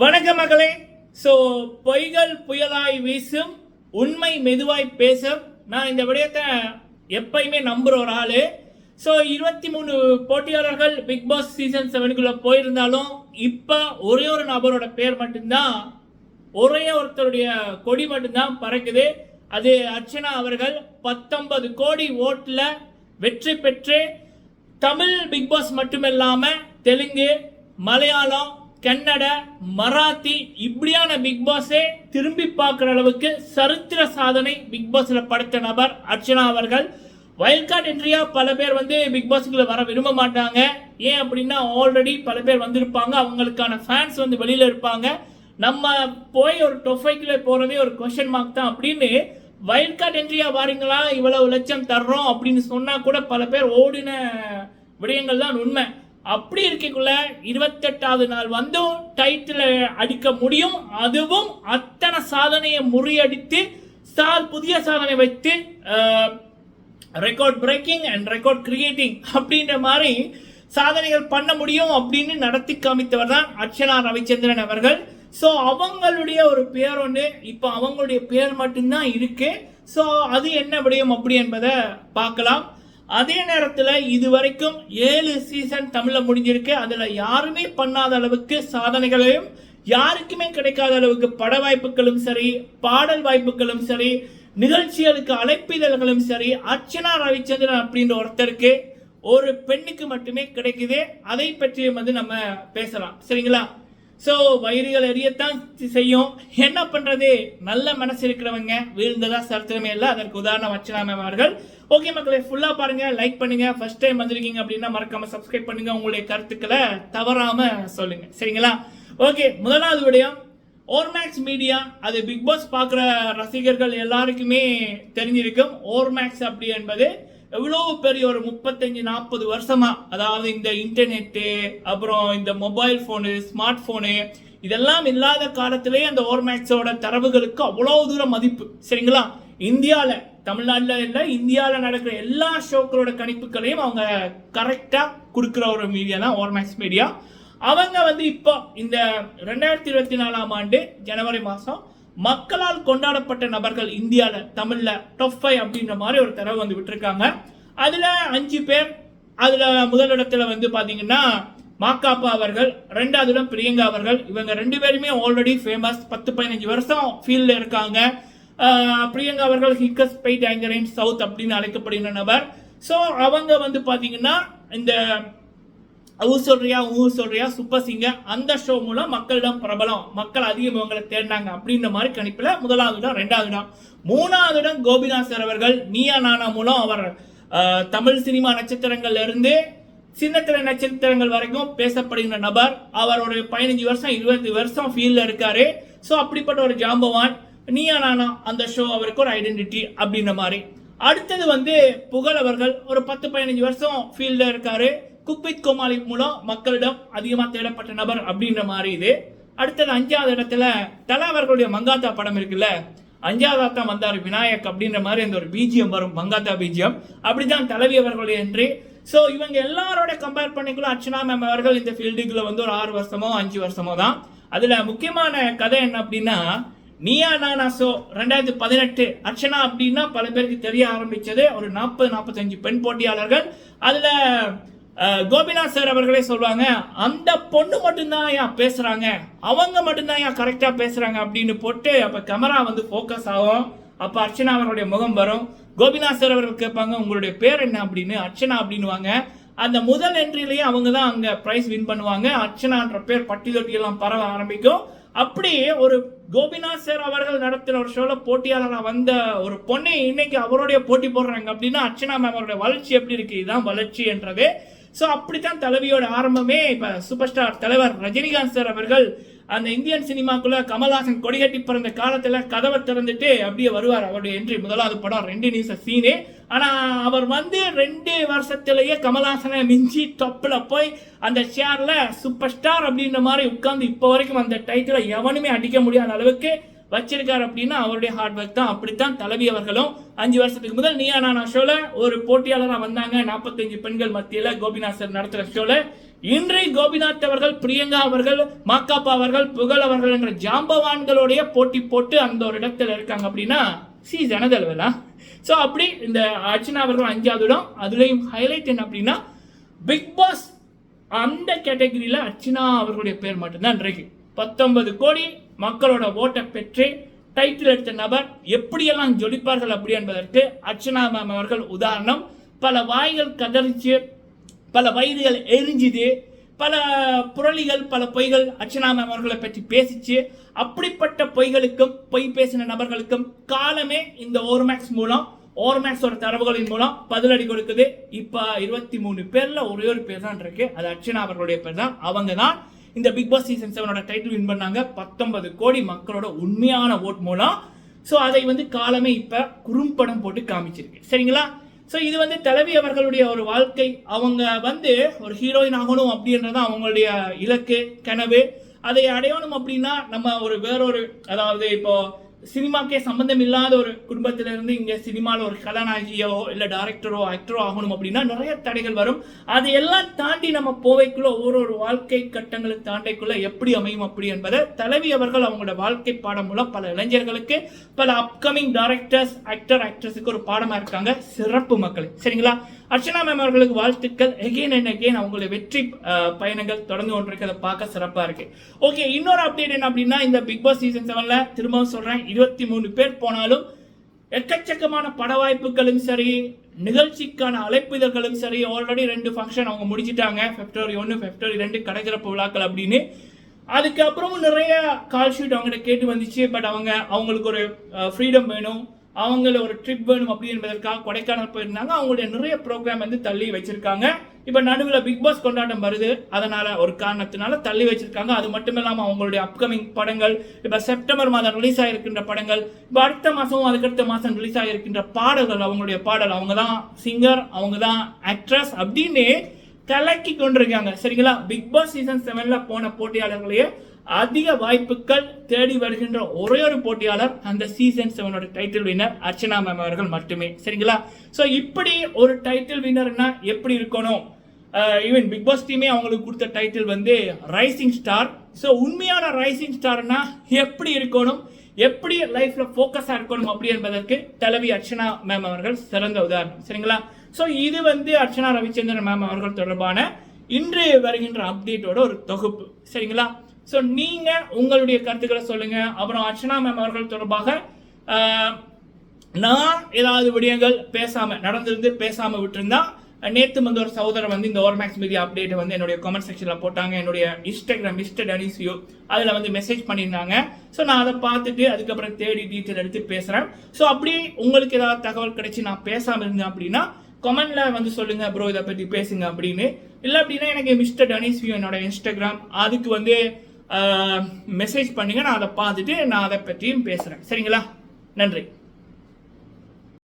வணக்க மகளே. ஸோ பொய்கள் புயலாய் வீசும் உண்மை மெதுவாய் பேசும். நான் இந்த விடயத்தை எப்பயுமே நம்புகிற ஒரு ஆள். ஸோ இருபத்தி மூணு போட்டியாளர்கள் பிக் பாஸ் சீசன் செவனுக்குள்ளே போயிருந்தாலும் இப்போ ஒரே ஒரு நபரோட பேர் மட்டும்தான் ஒரே ஒருத்தருடைய கொடி மட்டும்தான் பறக்குது. அது அர்ச்சனா அவர்கள் பத்தொன்பது கோடி ஓட்டில் வெற்றி பெற்று தமிழ் பிக் பாஸ் மட்டுமில்லாமல் தெலுங்கு மலையாளம் கன்னட மராத்தி இப்படியான பிக் பாஸே திரும்பி பார்க்குற அளவுக்கு சரித்திர சாதனை பிக் பாஸ்ல படைத்த நபர் அர்ச்சனா அவர்கள். வைல்ட் கார்டு என்ட்ரியா பல பேர் வந்து பிக் பாஸுக்குள்ள வர விரும்ப மாட்டாங்க. ஏன் அப்படின்னா ஆல்ரெடி பல பேர் வந்திருப்பாங்க. அவங்களுக்கான ஃபேன்ஸ் வந்து வெளியில இருப்பாங்க. நம்ம போய் ஒரு டொஃபைக்குள்ள போறதே ஒரு கொஷின் மார்க் தான். அப்படின்னு வைல்ட் கார்டு என்ட்ரியா வாரீங்களா? இவ்வளவு லட்சம் தர்றோம் அப்படின்னு சொன்னா கூட பல பேர் ஓடின விடயங்கள் தான் உண்மை. அப்படி இருக்கக்குள்ள இருபத்தெட்டாவது நாள் வந்தும் டைட்டில் அடிக்க முடியும். அதுவும் அத்தனை சாதனையை முறியடித்து சால் புதிய சாதனை வைத்து record breaking and record creating அப்படின்ற மாதிரி சாதனைகள் பண்ண முடியும் அப்படின்னு நடத்தி காமித்தவர் தான் அர்ச்சனா ரவிச்சந்திரன் அவர்கள். ஸோ அவங்களுடைய ஒரு பேர் ஒன்று இப்போ அவங்களுடைய பேர் மட்டும்தான் இருக்கு. ஸோ அது என்ன விடயம் அப்படி என்பதை பார்க்கலாம். அதே நேரத்தில் இது வரைக்கும் ஏழு சீசன் தமிழில் முடிஞ்சிருக்கு. அதில் யாருமே பண்ணாத அளவுக்கு சாதனைகளையும் யாருக்குமே கிடைக்காத அளவுக்கு பட வாய்ப்புகளும் சரி பாடல் வாய்ப்புகளும் சரி நிகழ்ச்சிகளுக்கு அழைப்பிதழ்களும் சரி அர்ச்சனா ரவிச்சந்திரன் அப்படின்ற ஒருத்தருக்கு ஒரு பெண்ணுக்கு மட்டுமே கிடைக்குது. அதை பற்றியும் வந்து நம்ம பேசலாம். சரிங்களா? ஸோ வயிறுகள் எரியத்தான் செய்யும். என்ன பண்ணுறது நல்ல மனசு இருக்கிறவங்க வீழ்ந்ததா சரித்திரமே இல்லை. அதற்கு உதாரணம் அர்ச்சனா அவர்கள். ஓகே மக்களை ஃபுல்லாக பாருங்கள் லைக் பண்ணுங்கள் ஃபர்ஸ்ட் டைம் வந்திருக்கீங்க அப்படின்னா மறக்காமல் சப்ஸ்கிரைப் பண்ணுங்கள் உங்களுடைய கருத்துக்களை தவறாமல் சொல்லுங்கள் சரிங்களா? ஓகே முதலாவது விடயம் ஓர்மேக்ஸ் மீடியா அது பிக் பாஸ் பார்க்குற ரசிகர்கள் எல்லாருக்குமே தெரிஞ்சிருக்கும். ஓர்மேக்ஸ் அப்படி என்பது எவ்வளோ பெரிய ஒரு முப்பத்தஞ்சு நாற்பது வருஷமா அதாவது இந்த இன்டர்நெட்டு அப்புறம் இந்த மொபைல் ஃபோனு ஸ்மார்ட் ஃபோனு இதெல்லாம் இல்லாத காலத்திலேயே அந்த ஓர்மேக்ஸோட தரவுகளுக்கு அவ்வளோ தூரம் மதிப்பு சரிங்களா? இந்தியாவில் தமிழ்நாட்டில் இல்லை இந்தியாவில் நடக்கிற எல்லா ஷோக்களோட கணிப்புகளையும் அவங்க கரெக்டாக கொடுக்குற ஒரு மீடியா தான் ஓர்மேக்ஸ் மீடியா அவங்க வந்து இப்போ இந்த ரெண்டாயிரத்தி இருபத்தி நாலாம் ஆண்டு ஜனவரி மாதம் மக்களால் கொண்டாடப்பட்ட நபர்கள் இந்தியாவில் தமிழில் டாப் ஃபைவ் அப்படின்ற மாதிரி ஒரு தரவு வந்து விட்டுருக்காங்க. அதில் அஞ்சு பேர் அதில் முதலிடத்தில் வந்து பார்த்தீங்கன்னா மாக்காப்பா அவர்கள் ரெண்டாவது இடம் பிரியங்கா அவர்கள். இவங்க ரெண்டு பேருமே ஆல்ரெடி ஃபேமஸ் பத்து பதினஞ்சு வருஷம் ஃபீல்டில் இருக்காங்க. பிரியங்கா அவர்கள் ஹிக்கஸ் பெயிட் ஆங்கரின் சவுத் அப்படின்னு அழைக்கப்படுகிற நபர். ஸோ அவங்க வந்து பார்த்தீங்கன்னா இந்த ஊ சொல்றியா ஊ சொல்றியா சூப்பர் சிங்கர் அந்த ஷோ மூலம் மக்களிடம் பிரபலம். மக்கள் அதிகம் இவங்களை தேடினாங்க. அப்படின்ற மாதிரி கணிப்பில் முதலாவது இடம் ரெண்டாவது இடம் மூணாவது இடம் கோபிநாத் சார் அவர்கள் நீயா நானா மூலம் அவர் தமிழ் சினிமா நட்சத்திரங்கள்ல இருந்து சின்னத்திரை நட்சத்திரங்கள் வரைக்கும் பேசப்படுகிற நபர். அவர் ஒரு பதினஞ்சு வருஷம் இருபது வருஷம் ஃபீல்டில் இருக்காரு. ஸோ அப்படிப்பட்ட ஒரு ஜாம்பவான் நீயா நானா அந்த ஷோ அவருக்கு ஒரு ஐடென்டிட்டி அப்படின்ற மாதிரி. அடுத்தது வந்து புகழ் அவர்கள் ஒரு பத்து பதினஞ்சு வருஷம் ஃபீல்டில் இருக்காரு. குக்வித் கோமாளி மூலம் மக்களிடம் அதிகமாக தேடப்பட்ட நபர் அப்படின்ற மாதிரி இது. அடுத்தது அஞ்சாவது இடத்துல தலா அவர்களுடைய மங்காத்தா படம் இருக்குல்ல. அஞ்சாவதா தான் வந்தார் விநாயக் அப்படின்ற மாதிரி அந்த ஒரு பீஜியம் வரும் மங்காத்தா பீஜியம். அப்படிதான் தலைவி அவர்களுடைய என்று. ஸோ இவங்க எல்லாரோட கம்பேர் பண்ணிக்குள்ள அர்ச்சனா மேம் அவர்கள் இந்த ஃபீல்டுக்குள்ள வந்து ஒரு ஆறு வருஷமோ அஞ்சு வருஷமோ தான். அதுல முக்கியமான கதை என்ன அப்படின்னா நீயா நானா சோ ரெண்டாயிரத்தி பதினெட்டு அர்ச்சனா அப்படின்னா பல பேருக்கு தெரிய ஆரம்பிச்சது. ஒரு நாற்பது நாற்பத்தஞ்சு பெண் போட்டியாளர்கள். அதுல கோபிநாத் சார் அவர்களே சொல்லுவாங்க அந்த பொண்ணு மட்டும்தான் ஏன் பேசுறாங்க அவங்க மட்டும்தான் ஏன் கரெக்டா பேசுறாங்க அப்படின்னு போட்டு அப்ப கேமரா வந்து ஃபோக்கஸ் ஆகும். அப்ப அர்ச்சனா அவர்களுடைய முகம் வரும். கோபிநாத் சார் அவர்கள் கேட்பாங்க உங்களுடைய பேர் என்ன? அப்படின்னு. அர்ச்சனா அப்படின்னுவாங்க. அந்த முதல் என்ட்ரிலேயே அவங்க தான் அங்க பிரைஸ் வின் பண்ணுவாங்க. அர்ச்சனான்ற பேர் பட்டி தொட்டி எல்லாம் பரவ ஆரம்பிக்கும். அப்படி ஒரு கோபிநாத் சார் அவர்கள் நடத்தின ஒரு ஷோல போட்டியாளராக வந்த ஒரு பொண்ணை இன்னைக்கு அவருடைய போட்டி போடுறாங்க அப்படின்னா அர்ச்சனா மேம் அவருடைய வளர்ச்சி எப்படி இருக்கு? இதுதான் வளர்ச்சி என்றது ஸோ அப்படித்தான் தலைவியோட ஆரம்பமே. இப்போ சூப்பர் ஸ்டார் தலைவர் ரஜினிகாந்த் சார் அவர்கள் அந்த இந்தியன் சினிமாக்குள்ள கமல்ஹாசன் கொடிகட்டி பிறந்த காலத்தில் கதவை திறந்துட்டு அப்படியே வருவார் அவருடைய என்ட்ரி முதலாவது படம் ரெண்டு நிமிஷம் சீனு ஆனால் அவர் வந்து ரெண்டு வருஷத்துலேயே கமல்ஹாசனை மிஞ்சி டொப்பில் போய் அந்த ஷேரில் சூப்பர் ஸ்டார் அப்படின்ற மாதிரி உட்காந்து இப்போ வரைக்கும் அந்த டைத்தில் எவனுமே அடிக்க முடியாத அளவுக்கு வச்சிருக்காரு அப்படின்னா அவருடைய ஹார்ட் ஒர்க் தான். அப்படித்தான் தலைவி அவர்களும் அஞ்சு வருஷத்துக்கு முதல் நீயா நானா ஷோல ஒரு போட்டியாளராக வந்தாங்க. நாற்பத்தஞ்சு பெண்கள் மத்தியில் கோபிநாத் சார் நடத்துகிற ஷோல இன்றை கோபிநாத் அவர்கள் பிரியங்கா அவர்கள் மாக்காப்பா அவர்கள் புகழ் அவர்கள் என்ற ஜாம்பவான்களுடைய போட்டி போட்டு அந்த ஒரு இடத்துல இருக்காங்க அப்படின்னா சி ஜனதல்வலா ஸோ அப்படி இந்த அர்ச்சனா அவர்கள் அஞ்சாவது இடம். அதுலேயும் ஹைலைட் என்ன அப்படின்னா பிக் பாஸ் அந்த கேட்டகரியில் அர்ச்சனா அவர்களுடைய பேர் மட்டும்தான் இன்றைக்கு பத்தொன்பது கோடி மக்களோட ஓட்டை பெற்று டைட்டில் எடுத்த நபர் எப்படியெல்லாம் ஜொலிப்பார்கள் அப்படி என்பதற்கு அர்ச்சனா மேம் அவர்கள் உதாரணம். பல வாய்கள் கதறிச்சு பல வயிறுகள் எரிஞ்சுது பல புரளிகள் பல பொய்கள் அர்ச்சனா மேம் அவர்களை பற்றி பேசிச்சு. அப்படிப்பட்ட பொய்களுக்கும் பொய் பேசின நபர்களுக்கும் காலமே இந்த ஓர்மேக்ஸ் மூலம் ஓர்மேக்ஸோட தரவுகளின் மூலம் பதிலடி கொடுக்குது. இப்போ இருபத்தி மூணு பேரில் ஒரே ஒரு பேர் தான் இருக்கு. அது அர்ச்சனா அவர்களுடைய பேர் தான். அவங்க தான் இந்த பிக் பாஸ் சீசன் செவனோட டைட்டில் வின் பண்ணாங்க. பத்தொன்பது கோடி மக்களோட உண்மையான ஓட் மூலம். ஸோ அதை வந்து காலமே இப்போ குறும்படம் போட்டு காமிச்சிருக்கு. சரிங்களா? ஸோ இது வந்து தலைவி அவர்களுடைய ஒரு வாழ்க்கை. அவங்க வந்து ஒரு ஹீரோயின் ஆகணும் அப்படின்றது அவங்களுடைய இலக்கு கனவு. அதை அடையணும் அப்படின்னா நம்ம ஒரு வேறொரு அதாவது இப்போது சினிமாக்கே சம்பந்தம் இல்லாத ஒரு குடும்பத்திலிருந்து இங்கே சினிமாவில் ஒரு கதாநாயகியோ இல்லை டைரக்டரோ ஆக்டரோ ஆகணும் அப்படின்னா நிறைய தடைகள் வரும். அது எல்லாம் தாண்டி நம்ம போவைக்குள்ள ஒரு ஒரு வாழ்க்கை கட்டங்களை தாண்டைக்குள்ள எப்படி அமையும் அப்படி என்பதை தலைவி அவர்கள் அவங்களோட வாழ்க்கை பாடம் மூலம் பல இளைஞர்களுக்கு பல அப்கமிங் டைரக்டர்ஸ் ஆக்டர் ஆக்ட்ரஸுக்கு ஒரு பாடமாக இருக்காங்க. சிறப்பு மக்கள். சரிங்களா? அர்ச்சனா மேம் அவர்களுக்கு வாழ்த்துக்கள். எகெயின் அண்ட் எகெயின் அவங்களுடைய வெற்றி பயணங்கள் தொடர்ந்து கொண்டிருக்கிறத பார்க்க சிறப்பாக இருக்கு. ஓகே இன்னொரு அப்டேட் என்ன அப்படின்னா இந்த பிக் பாஸ் சீசன் செவன்ல திரும்பவும் சொல்றேன் இருபத்தி மூணு பேர் போனாலும் எக்கச்சக்கமான பட வாய்ப்புகளும் சரி நிகழ்ச்சிக்கான அழைப்புதல்களும் சரி ஆல்ரெடி ரெண்டு ஃபங்க்ஷன் அவங்க முடிச்சிட்டாங்க. பிப்ரவரி ஒன்று பிப்ரவரி ரெண்டு கடைசிறப்பு விழாக்கள் அப்படின்னு. அதுக்கப்புறமும் நிறைய கால் ஷீட் அவங்ககிட்ட கேட்டு வந்துச்சு. பட் அவங்க அவங்களுக்கு ஒரு ஃப்ரீடம் வேணும். அவங்கள ஒரு ட்ரிப் வேணும் அப்படி என்பதற்காக கொடைக்கானல் போயிருந்தாங்க. அவங்களுடைய நிறைய ப்ரோக்ராம் வந்து தள்ளி வச்சிருக்காங்க. இப்போ நடுவில் பிக் பாஸ் கொண்டாட்டம் வருது. அதனால ஒரு காரணத்தினால தள்ளி வச்சிருக்காங்க. அது மட்டும் இல்லாமல் அவங்களுடைய அப்கமிங் படங்கள் இப்போ செப்டம்பர் மாதம் ரிலீஸ் ஆகிருக்கின்ற படங்கள் இப்போ அடுத்த மாதமும் அதுக்கடுத்த மாதம் ரிலீஸ் ஆகிருக்கின்ற பாடல்கள் அவங்களுடைய பாடல். அவங்க தான் சிங்கர் அவங்க தான் ஆக்ட்ரஸ் அப்படின்னு கலக்கி கொண்டிருக்காங்க. சரிங்களா? பிக் பாஸ் சீசன் செவன்ல போன போட்டியாளர்களையே அதிக வாய்ப்புகள் தேடி வருகின்ற ஒரே ஒரு போட்டியாளர் அந்த சீசன் செவனோட டைட்டில் வின்னர் அர்ச்சனா மேம் அவர்கள் மட்டுமே. சரிங்களா? ஸோ இப்படி ஒரு டைட்டில் வின்னர்னா எப்படி இருக்கணும்? ஈவன் பிக் பாஸ் டீமே அவங்களுக்கு கொடுத்த டைட்டில் வந்து ரைசிங் ஸ்டார் ஸோ உண்மையான ரைசிங் ஸ்டார்னா எப்படி இருக்கணும்? எப்படி லைஃப்ல ஃபோக்கஸாக இருக்கணும் அப்படி என்பதற்கு தலைவி அர்ச்சனா மேம் அவர்கள் சிறந்த உதாரணம். சரிங்களா? ஸோ இது வந்து அர்ச்சனா ரவிச்சந்திரன் மேம் அவர்கள் தொடர்பான இன்று வருகின்ற அப்டேட்டோட ஒரு தொகுப்பு. சரிங்களா? ஸோ நீங்க உங்களுடைய கருத்துக்களை சொல்லுங்க. அப்புறம் அர்ச்சனா மேம் அவர்கள் தொடர்பாக நான் ஏதாவது விடயங்கள் பேசாம நடந்திருந்து பேசாம விட்டுருந்தா நேத்து வந்து ஒரு சகோதரர் வந்து இந்த ஓர்மேக்ஸ் மீடியா அப்டேட் வந்து என்னுடைய கமெண்ட் செக்ஷன்ல போட்டாங்க. என்னுடைய இன்ஸ்டாகிராம் மிஸ்டர் டனிசியோ அதுல வந்து மெசேஜ் பண்ணியிருந்தாங்க. ஸோ நான் அதை பார்த்துட்டு அதுக்கப்புறம் தேடி டீட்டெயில் எடுத்து பேசுறேன். ஸோ அப்படி உங்களுக்கு ஏதாவது தகவல் கிடைச்சி நான் பேசாம இருந்தேன் அப்படின்னா கமெண்ட்ல வந்து சொல்லுங்க ப்ரோ இதை பத்தி பேசுங்க அப்படின்னு. இல்லை அப்படின்னா எனக்கு மிஸ்டர் டனிஸ்வியூ என்னோட இன்ஸ்டாகிராம் அதுக்கு வந்து மெசேஜ் பண்ணுங்க நான் அதை பார்த்துட்டு நான் அதை பற்றியும் பேசுகிறேன் சரிங்களா? நன்றி.